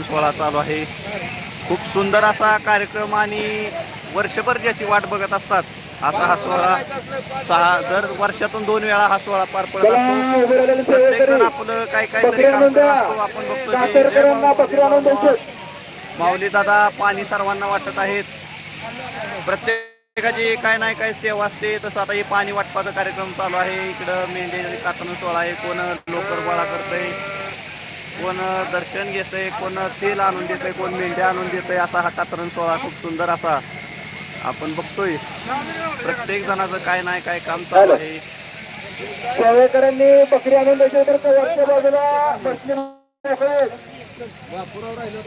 कातरून सोहळा चालू आहे. खूप सुंदर असा कार्यक्रम आणि वर्षभर ज्याची वाट बघत असतात असा हा सोहळा सहा दर वर्षातून दोन वेळा हा सोहळा पार पडत असतो. उभे राहिलेले प्रत्येक जण सेवेकरी आपलं काय काय काम करत असतो. आपण बघतो माऊली दादा पाणी सर्वांना वाटत आहेत. प्रत्येकाची काय नाही काय सेवा असते. तसं आता हे पाणी वाटपाचा कार्यक्रम चालू आहे. इकडं मेंढे कातरण सोहळा आहे. कोण लोकर गोळा करतंय? कोण दर्शन घेतंय कोण तेल आणून देतंय कोण मेंढ्या आणून देतंय असा हा कातरण सोहळा खूप सुंदर असा आपण बघतोय. प्रत्येक जणाचं काय नाही काय काम चालू आहे. सेवेकरांनी बकरी आणून द्यायची तर ते वरच्या बाजूला बसले नाही.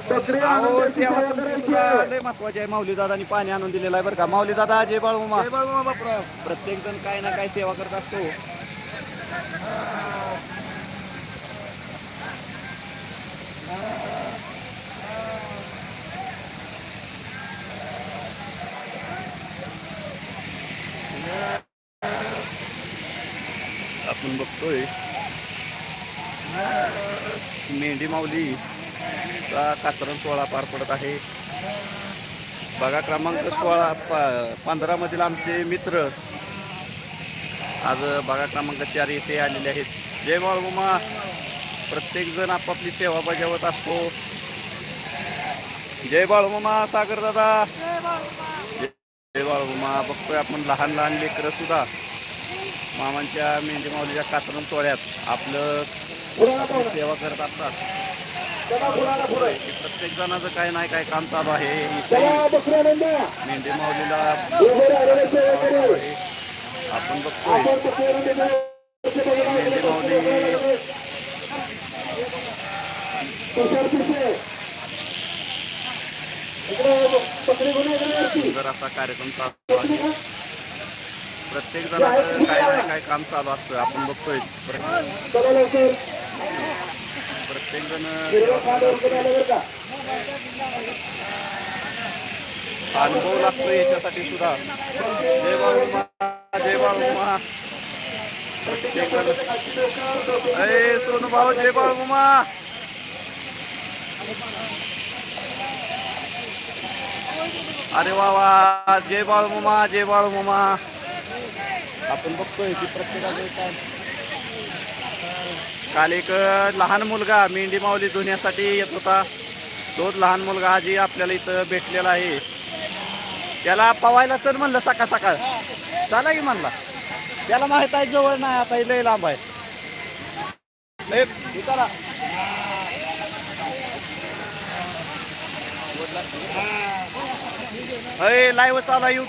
बकरी आणून अहो, द्यायची सेवा तुमची सेवेकऱ्यांची. सुद्धा लय महत्वाची आहे. माऊली दादानी पाणी आणून दिलेलं आहे बरं का. माऊली दादा जय बाळूमा प्रत्येक जण काय ना काय सेवा करत असतो आपण बघतोय. मेंढी माऊली चा कातरण सोहळा पार पडत आहे. बघा क्रमांक सोळा पंधरा मधील आमचे मित्र. आज बघा क्रमांक चार येथे आलेले आहेत. जय बाळगुमा प्रत्येक जण आपापली सेवा बजावत असतो. जय बाळगुमा सागर दादा. जय बाळगुमा बघतोय आपण लहान लहान लेकरं सुद्धा. मामांच्या मेंढी माऊलीच्या कातरण सोहळ्यात आपलं सेवा करत असतात प्रत्येक जणाचं काय नाही काय काम चालू आहे. मेंढी माऊलीला. आपण बघतोय. मेंढी माऊली. सुंदर असा कार्यक्रम चालू आहे प्रत्येक जणाचं काय ना काय काम चालू असतं. आपण बघतोय. प्रत्येक जण अनुभव लागतो याच्यासाठी सुद्धा. जय बाळूमा जय बाळूमा प्रत्येक जण अरे सोनू भाऊ जय बाळूमा अरे वा वा जय बाळूमा जय बाळूमा आपण बघतोय की प्रत्येकाचं काय काल एक लहान मुलगा मेंढी माऊली धुण्यासाठी येत होता. तोच लहान मुलगा आजी आपल्याला इथं भेटलेला आहे. त्याला पवायला चल म्हणलं सकाळ सकाळ. चाला की म्हणला. त्याला माहीत आहे जवळ नाही आता हे लय लांब आहे. चला. अय लाईव्ह चाला युट्यूब